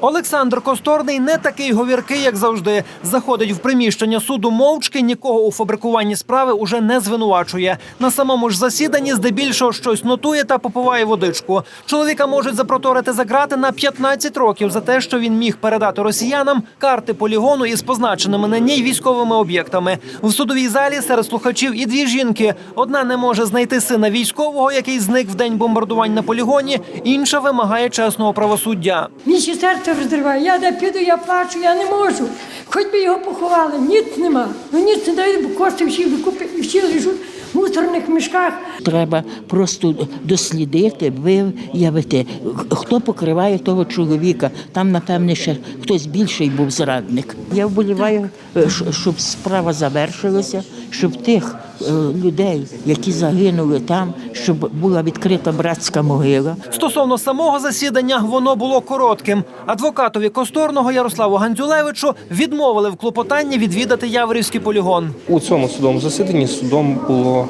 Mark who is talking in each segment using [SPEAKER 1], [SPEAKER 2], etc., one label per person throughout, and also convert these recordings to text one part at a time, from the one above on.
[SPEAKER 1] Олександр Косторний не такий говіркий, як завжди. Заходить в приміщення суду мовчки, нікого у фабрикуванні справи уже не звинувачує. На самому ж засіданні здебільшого щось нотує та попиває водичку. Чоловіка можуть запроторити за грати на 15 років за те, що він міг передати росіянам карти полігону із позначеними на ній військовими об'єктами. В судовій залі серед слухачів і дві жінки. Одна не може знайти сина військового, який зник в день бомбардувань на полігоні. Інша вимагає чесного правосуддя.
[SPEAKER 2] Мені серце розриває. Я де піду, я плачу, я не можу. Хоч би його поховали, ніц нема. Ну ніц не дають, бо кошти всі викупи, всі лежуть в мусорних мішках.
[SPEAKER 3] Треба просто дослідити, виявити, хто покриває того чоловіка. Там, напевне, ще хтось більший був зрадник. Я вболіваю, е, щоб справа завершилася, щоб тих е, людей, які загинули там, щоб була відкрита братська могила.
[SPEAKER 1] Стосовно самого засідання, воно було коротким. Адвокатові Косторного Ярославу Гандзюлевичу відмовили в клопотанні відвідати Яворівський полігон.
[SPEAKER 4] У цьому судовому засіданні судом було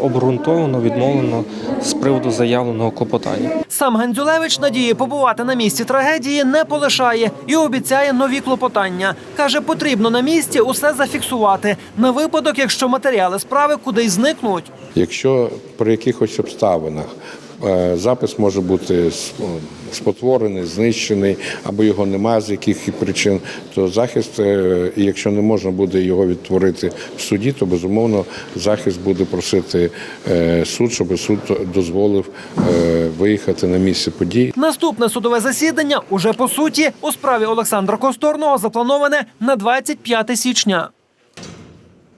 [SPEAKER 4] обґрунтовано відмовлено з приводу заявленого клопотання.
[SPEAKER 1] Сам Гандзюлевич надії побувати на місці трагедії не полишає і обіцяє нові клопотання. Каже, потрібно на місці усе зафіксувати на випадок, якщо матеріали справи кудись зникнуть.
[SPEAKER 5] Якщо при якихось обставинах е, запис може бути спотворений, знищений або його немає з яких причин, то захист, е, і якщо не можна буде його відтворити в суді, то безумовно захист буде просити е, суд, щоб суд дозволив е, виїхати на місце подій.
[SPEAKER 1] Наступне судове засідання уже по суті у справі Олександра Косторного заплановане на 25 січня.